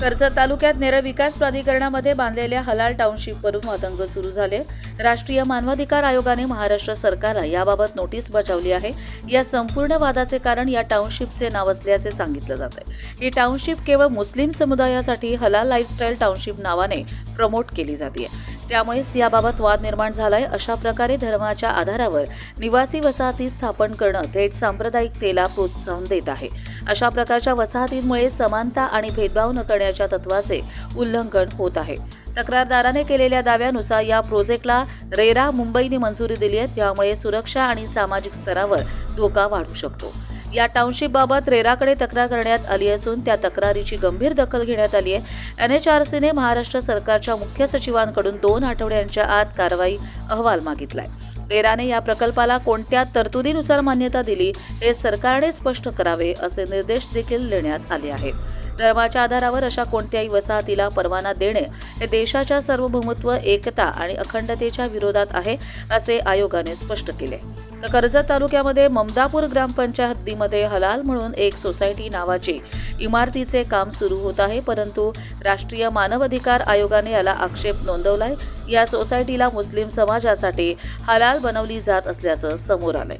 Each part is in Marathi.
कर्जत तालुक्यात नेरळ विकास प्राधिकरणामध्ये बांधलेल्या हलाल टाउनशिपवरून मतंग सुरू झाले. राष्ट्रीय मानवाधिकार आयोगाने महाराष्ट्र सरकारला याबाबत नोटीस बजावली आहे. या संपूर्ण वादाचे कारण या टाउनशिपचे नाव असल्याचे सांगितलं जात आहे ही टाउनशिप केवळ मुस्लिम समुदायासाठी हलाल लाईफस्टाईल टाउनशिप नावाने प्रमोट केली जाते त्यामुळेच याबाबत वाद निर्माण झालाय. अशा प्रकारे धर्माच्या आधारावर निवासी वसाहती स्थापन करणं थेट सांप्रदायिकतेला प्रोत्साहन देत आहे. अशा प्रकारच्या वसाहतींमुळे समानता आणि भेदभाव न करण्याच्या तत्वाचे उल्लंघन होत आहे. तक्रारदाराने केलेल्या दाव्यानुसार या प्रोजेक्टला रेरा मुंबईने मंजुरी दिली आहे. त्यामुळे सुरक्षा आणि सामाजिक स्तरावर धोका वाढू शकतो. या टाउनशिपबाबत रेराकडे तक्रार करण्यात आली असून त्या तक्रारीची गंभीर दखल घेण्यात आली आहे. एन एच आर सीने महाराष्ट्र सरकारच्या मुख्य सचिवांकडून दोन आठवड्यांच्या आत कारवाई अहवाल मागितलाय. रेराने या प्रकल्पाला कोणत्या तरतुदीनुसार मान्यता दिली हे सरकारने स्पष्ट करावे असे निर्देश देखील देण्यात आले आहेत. धर्माच्या आधारावर अशा कोणत्याही वसाहतीला परवाना देणे हे देशाच्या सार्वभौमत्व एकता आणि अखंडतेच्या विरोधात आहे असे आयोगाने स्पष्ट केले. तर कर्जत तालुक्यामध्ये ममदापूर ग्रामपंचायतीमध्ये हलाल म्हणून एक सोसायटी नावाचे इमारतीचे काम सुरू होत आहे परंतु राष्ट्रीय मानवाधिकार आयोगाने याला आक्षेप नोंदवलाय. या सोसायटीला मुस्लिम समाजासाठी हलाल बनवली जात असल्याचं समोर आलंय.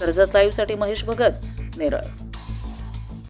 कर्जत लाईव्हसाठी महेश भगत नेरळ.